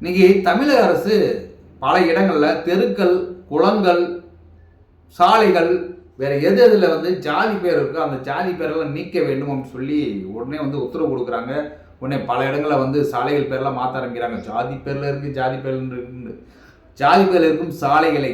இன்னைக்கு தமிழக அரசு பல இடங்களில் தெருக்கள் குளங்கள் சாலைகள் வேறு எது எதில் வந்து ஜாதி பேர் இருக்கோ அந்த ஜாதி பேரெல்லாம் நீக்க வேண்டும் அப்படின்னு சொல்லி உடனே வந்து உத்தரவு கொடுக்குறாங்க. உடனே பல இடங்களில் வந்து சாலைகள் பேரெல்லாம் மாற்ற ஆரம்பிக்கிறாங்க. ஜாதி பேரில் இருக்குது ஜாதி பேரில் இருக்கு. ஜாதி பேரில் இருக்கும் சாலைகளை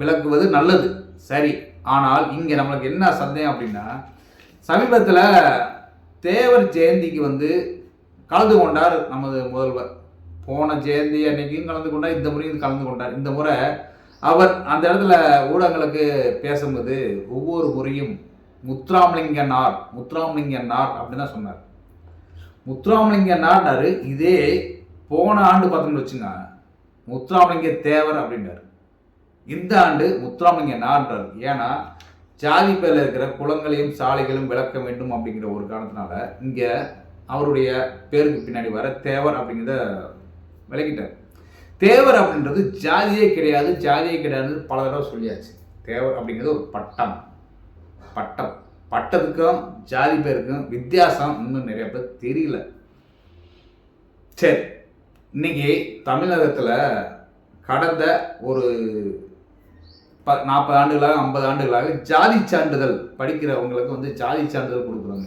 விளக்குவது நல்லது. சரி. ஆனால் இங்கே நம்மளுக்கு என்ன சந்தேகம் அப்படின்னா சமீபத்தில் தேவர் ஜெயந்திக்கு வந்து கலந்து கொண்டார் நமது முதல்வர். போன ஜெயந்தி அன்னைக்கும் கலந்து கொண்டார் இந்த முறையும் கலந்து கொண்டார். இந்த முறை அவர் அந்த இடத்துல ஊடகங்களுக்கு பேசும்போது ஒவ்வொரு முறையும் முத்துராமலிங்கனார் முத்துராமலிங்கனார் அப்படின்னு தான் சொன்னார். முத்துராமலிங்கனார்னாரு இதே போன ஆண்டு பார்த்தோம்னு வச்சுங்க முத்துராமலிங்க தேவர் அப்படின்னார். இந்த ஆண்டு முத்துராமலிங்க நான்றார் ஏன்னா ஜாதி பேரில் இருக்கிற குளங்களையும் சாலைகளும் விளக்க வேண்டும் அப்படிங்கிற ஒரு காரணத்தினால இங்கே அவருடைய பேருக்கு பின்னாடி வர தேவர் அப்படிங்கிறத விளக்கிட்டார். தேவர் அப்படின்றது ஜாதியே கிடையாது ஜாதியே கிடையாது பல தடவை சொல்லியாச்சு. தேவர் அப்படிங்கிறது ஒரு பட்டம். பட்டம். பட்டத்துக்கும் ஜாதி பேருக்கும் வித்தியாசம் இன்னும் நிறைய பேர் தெரியல. சரி இன்னைக்கு தமிழகத்தில் கடந்த ஒரு ப நாற்பது ஆண்டுகளாக ஐம்பது ஆண்டுகளாக ஜாதி சான்றிதழ் படிக்கிறவங்களுக்கு வந்து ஜாதி சான்றிதழ் கொடுக்குறாங்க.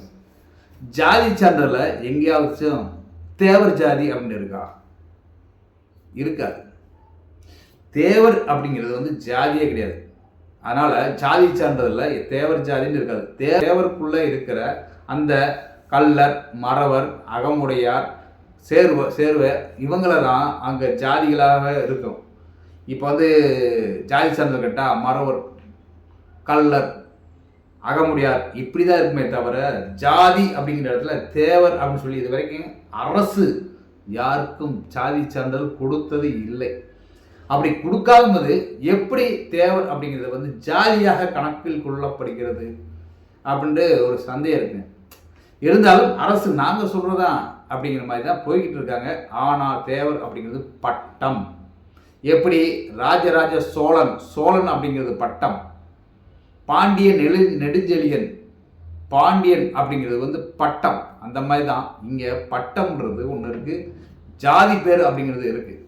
ஜாதி சான்றிதழில் எங்கேயாச்சும் தேவர் ஜாதி அப்படின்னு இருக்கா? இருக்காது. தேவர் அப்படிங்கிறது வந்து ஜாதியே கிடையாது. அதனால் ஜாதி சான்றிதழில் தேவர் ஜாதின்னு இருக்காது. தேவருக்குள்ளே இருக்கிற அந்த கல்லர் மறவர் அகமுடையார் சேர்வ சேர்வ இவங்கள தான் அங்கே ஜாதிகளாக இருக்கும். இப்போ வந்து ஜாதி சார்ந்தது கேட்டால் மறவர் கள்ளர் அகமுடியார் இப்படி தான் இருக்குமே தவிர ஜாதி அப்படிங்கிற இடத்துல தேவர் அப்படின்னு சொல்லி இது வரைக்கும் அரசு யாருக்கும் ஜாதி சான்றிதழ் கொடுத்தது இல்லை. அப்படி கொடுக்காதபோது எப்படி தேவர் அப்படிங்கிறது வந்து ஜாதியாக கணக்கில் கொள்ளப்படுகிறது அப்படின்ட்டு ஒரு சந்தேகம் இருக்கு. இருந்தாலும் அரசு நாங்கள் சொல்கிறதா அப்படிங்கிற மாதிரி தான் போய்கிட்டு இருக்காங்க. ஆனால் தேவர் அப்படிங்கிறது பட்டம். எப்படி ராஜராஜ சோழன் சோழன் அப்படிங்கிறது பட்டம். பாண்டிய நெடு நெடுஞ்செழியன் பாண்டியன் அப்படிங்கிறது வந்து பட்டம். அந்த மாதிரி தான் இங்கே பட்டம்ன்றது ஒன்று இருக்குது ஜாதி பேர் அப்படிங்கிறது இருக்குது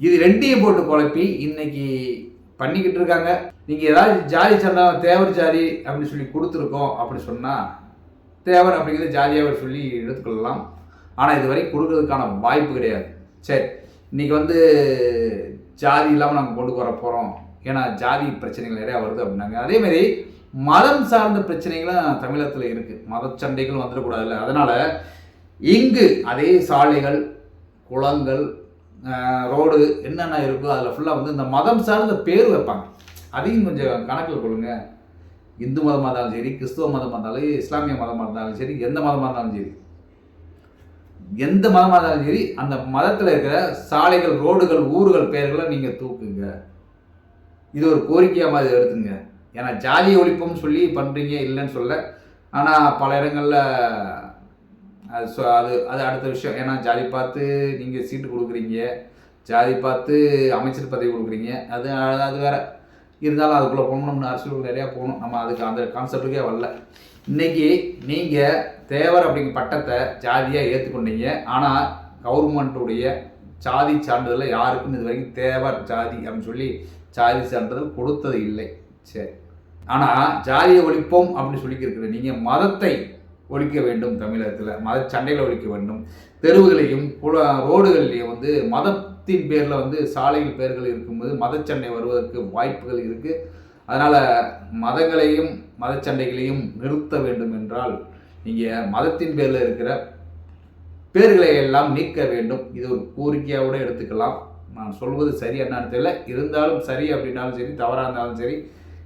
இது ரெண்டையும் போட்டு குழப்பி இன்னைக்கு பண்ணிக்கிட்டு இருக்காங்க. நீங்கள் ஏதாவது ஜாதி சந்தா தேவர் ஜாதி அப்படின்னு சொல்லி கொடுத்துருக்கோம் அப்படி சொன்னால் தேவர் அப்படிங்கிறது ஜாதியாக சொல்லி எடுத்துக்கொள்ளலாம். ஆனால் இது வரைக்கும் கொடுக்கறதுக்கான வாய்ப்பு கிடையாது. சரி இன்றைக்கி வந்து ஜாதி இல்லாமல் நம்ம கொண்டு வர போகிறோம் ஏன்னா ஜாதி பிரச்சனைகள் நிறையா வருது அப்படின்னாங்க. அதேமாரி மதம் சார்ந்த பிரச்சனைகளும் தமிழகத்தில் இருக்குது மத சண்டைகள் வந்துடக்கூடாதுல்ல. அதனால் இங்கு அதே சாலைகள் குளங்கள் ரோடு என்னென்ன இருக்கோ அதில் ஃபுல்லாக வந்து இந்த மதம் சார்ந்த பேர் வைப்பாங்க. அதையும் கொஞ்சம் கணக்கில் கொள்ளுங்கள் இந்து மதமாக இருந்தாலும் சரி கிறிஸ்துவ மதமாக இருந்தாலும் இஸ்லாமிய மதமாக இருந்தாலும் சரி எந்த மதமாக இருந்தாலும் சரி. எந்த மதமாக இருந்தாலும் சரி அந்த மதத்தில் இருக்கிற சாலைகள் ரோடுகள் ஊர்கள் பெயர்களை நீங்கள் தூக்குங்க. இது ஒரு கோரிக்கையாக மாதிரி எடுத்துங்க. ஏன்னா ஜாதி ஒழிப்பும் சொல்லி பண்ணுறீங்க இல்லைன்னு சொல்ல. ஆனால் பல இடங்களில் அது ஸோ அது அது அடுத்த விஷயம். ஏன்னா ஜாதி பார்த்து நீங்கள் சீட்டு கொடுக்குறீங்க. ஜாதி பார்த்து அமைச்சர் பதவி கொடுக்குறீங்க. அது அது வேற. இருந்தாலும் அதுக்குள்ளே போகணும்னு அரசியல் நிறையா போகணும். நம்ம அதுக்கு அந்த கான்செப்டுக்கே வரல. இன்னைக்கு நீங்கள் தேவர் அப்படிங்கிற பட்டத்தை ஜாதியாக ஏற்றுக்கொண்டீங்க ஆனால் கவர்மெண்ட்டுடைய ஜாதி சான்றிதழில் யாருக்கும் இது வரைக்கும் தேவர் ஜாதி அப்படின்னு சொல்லி ஜாதி சான்றிதழ் கொடுத்தது இல்லை. சரி. ஆனால் ஜாதியை ஒழிப்போம் அப்படின்னு சொல்லிக்கிருக்கிற நீங்கள் மதத்தை ஒழிக்க வேண்டும் தமிழகத்தில். மத சண்டைகளை ஒழிக்க வேண்டும். தெருவுகளையும் குள ரோடுகள்லையும் வந்து மதத்தின் பேரில் வந்து சாலையில் பேர்கள் இருக்கும்போது மதச்சண்டை வருவதற்கு வாய்ப்புகள் இருக்குது அதனால் மதங்களையும் மதச்சண்டைகளையும் நிறுத்த வேண்டும் என்றால் நீங்கள் மதத்தின் பேரில் இருக்கிற பேர்களை எல்லாம் நீக்க வேண்டும். இது ஒரு கோரிக்கையாக கூட எடுத்துக்கலாம். நான் சொல்வது சரி என்னன்னு தெரியல. இருந்தாலும் சரி அப்படின்னாலும் சரி தவறாக இருந்தாலும் சரி